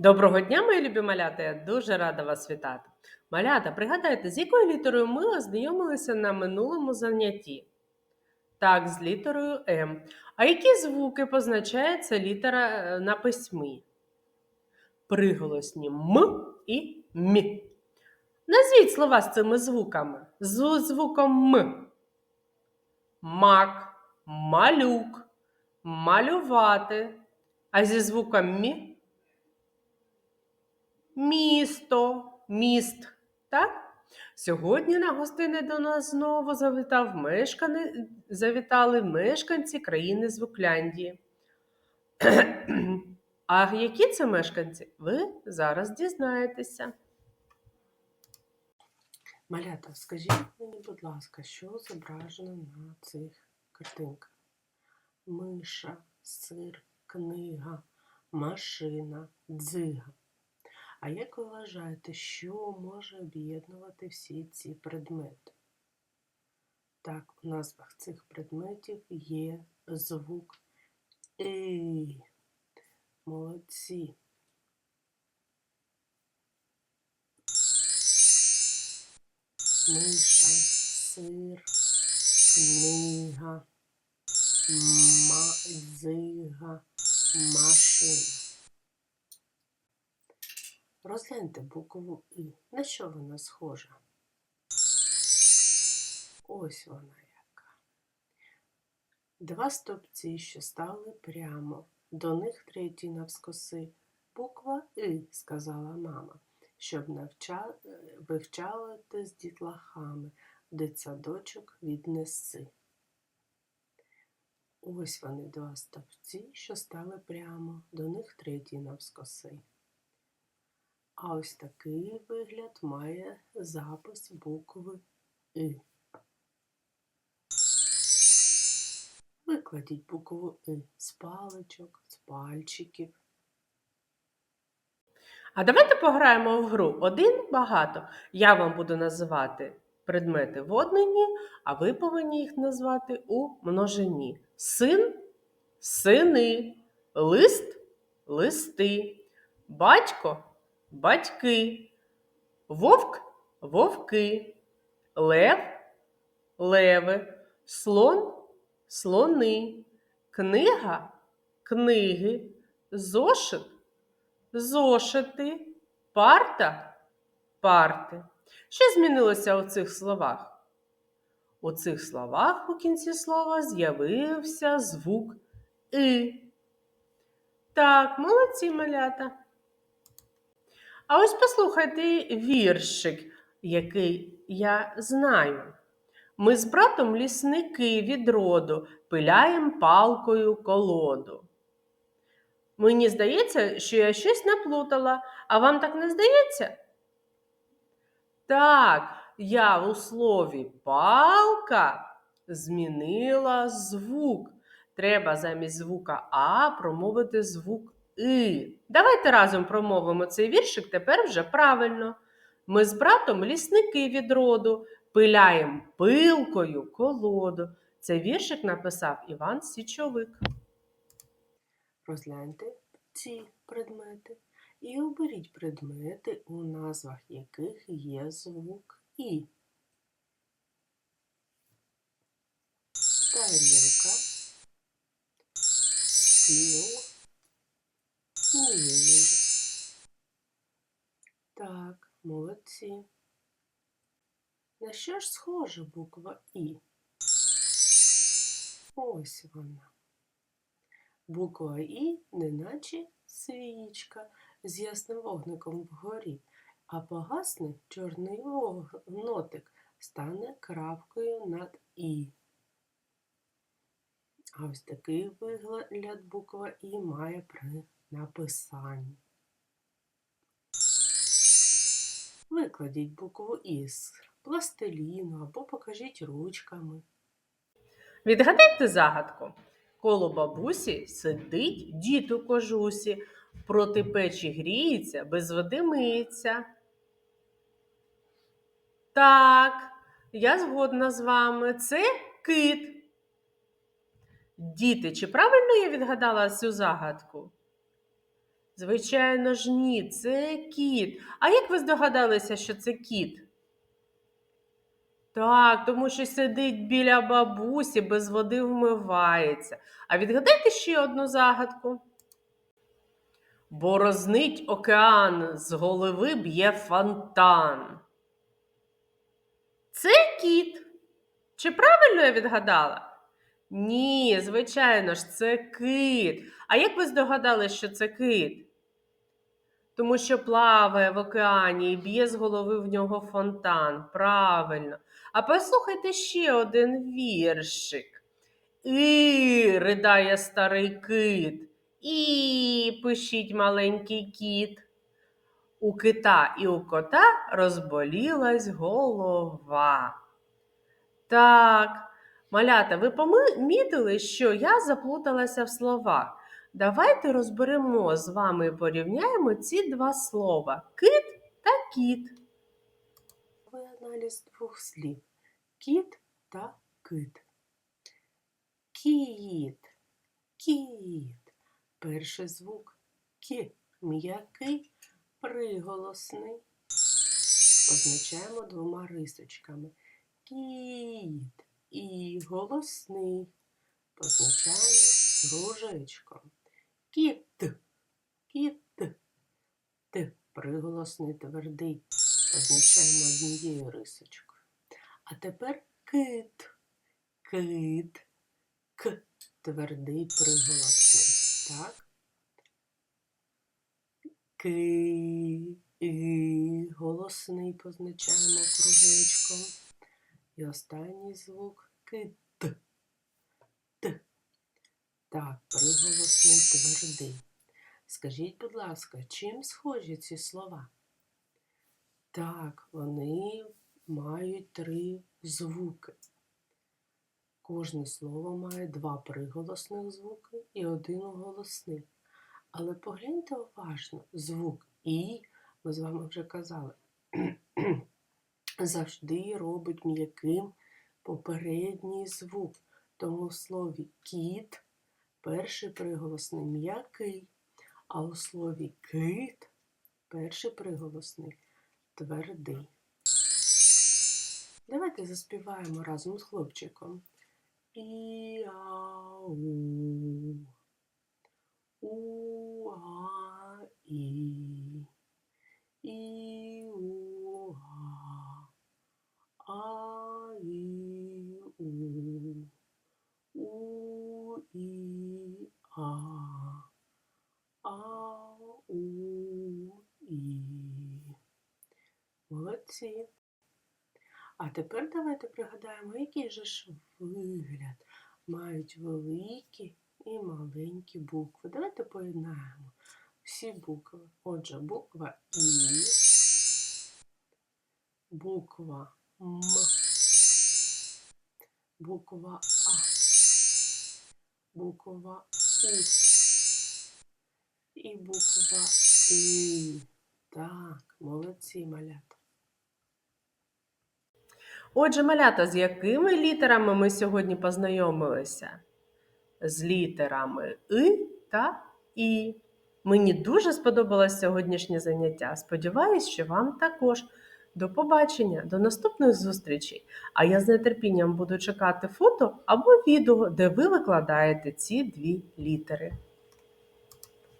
Доброго дня, мої любі малята! Я дуже рада вас вітати. Малята, пригадайте, з якою літерою ми ознайомилися на минулому занятті? Так, з літерою М. А які звуки позначається літера е, на письмі? Приголосні М і М. Назвіть слова з цими звуками. З звуком М. Мак, малюк, малювати. А зі звуком Мі місто, міст. Так? Сьогодні на гостини до нас знову завітав мешкани... завітали мешканці країни Звукляндії. А які це мешканці? Ви зараз дізнаєтеся. Малята, скажіть мені, будь ласка, що зображено на цих картинках? Миша, сир, книга, машина, дзига. А як ви вважаєте, що може об'єднувати всі ці предмети? Так, у назвах цих предметів є звук «и». Молодці. Миша, сир, книга, мазига, машина. Розгляньте букву І. На що вона схожа? Ось вона яка. Два стовпці, що стали прямо. До них третій навскоси. Буква І, сказала мама, щоб навча... е, вивчали ти з дітлахами. В дитсадочок віднеси. Ось вони два стовпці, що стали прямо. До них третій навскоси. А ось такий вигляд має запис букви И. Викладіть букву И з паличок, з пальчиків. А давайте пограємо в гру один багато. Я вам буду називати предмети в однині, а ви повинні їх назвати у множині. Син сини, лист листи, батько батьки, вовк вовки, лев леви, слон слони, книга книги, зошит зошити, парта парти. Що змінилося у цих словах? У цих словах у кінці слова з'явився звук И. Так, молодці малята. А ось послухайте віршик, який я знаю. Ми з братом лісники від роду пиляєм палкою колоду. Мені здається, що я щось наплутала, а вам так не здається? Так, я у слові палка змінила звук. Треба замість звука А промовити звук И. Давайте разом промовимо цей віршик тепер вже правильно. Ми з братом лісники від роду, пиляєм пилкою колоду. Цей віршик написав Іван Січовик. Розгляньте ці предмети і оберіть предмети, у назвах яких є звук І. молодці. На що ж схожа буква І? Ось вона. Буква І неначе свічка з ясним вогником вгорі, а погасне чорний вог- нотик стане крапкою над І. А ось такий вигляд буква І має при написанні. Викладіть букву І з пластиліну або покажіть ручками. Відгадайте загадку. Коло бабусі сидить дід у кожусі, проти печі гріється, без води миється. Так, я згодна з вами. Це кит. Діти, чи правильно я відгадала цю загадку? Звичайно ж, ні, це кіт. А як ви здогадалися, що це кіт? Так, тому що сидить біля бабусі, без води вмивається. А відгадайте ще одну загадку. Борознить океан, з голови б'є фонтан. Це кіт. Чи правильно я відгадала? Ні, звичайно ж, це кит. А як ви здогадались, що це кит? Тому що плаває в океані і б'є з голови в нього фонтан. Правильно. А послухайте ще один віршик. І ридає старий кит, і пишіть маленький кіт. У кита і у кота розболілась голова. Так, малята, ви помітили, що я заплуталася в словах. Давайте розберемо з вами і порівняємо ці два слова кит та кіт. Аналіз двох слів кіт та кит. Кіт, кіт. Перший звук кі, м'який, приголосний. Позначаємо двома рисочками. Кіт і голосний. Позначаємо кружечком. Кіт, кіт, т, приголосний твердий. Позначаємо однією рисочкою. А тепер кит. Кит. К. Твердий приголосний. Так? Ки. І. Голосний позначаємо кружечком. І останній звук кит. Так, приголосний твердий. Скажіть, будь ласка, чим схожі ці слова? Так, вони мають три звуки. Кожне слово має два приголосних звуки і один голосний. Але погляньте уважно, звук І, ми з вами вже казали, завжди робить м'яким попередній звук. Тому в слові кіт перший приголосний м'який, а у слові кит перший приголосний твердий. Давайте заспіваємо разом з хлопчиком. І-а-у. У-а-і. І-у-а. Молодці. А тепер давайте пригадаємо, який же ж вигляд мають великі і маленькі букви. Давайте поєднаємо всі букви. Отже, буква І, буква М, буква А, буква У і буква І. Так, молодці малята. Отже, малята, з якими літерами ми сьогодні познайомилися? З літерами И та І. Мені дуже сподобалось сьогоднішнє заняття. Сподіваюсь, що вам також. До побачення, до наступних зустрічей. А я з нетерпінням буду чекати фото або відео, де ви викладаєте ці дві літери.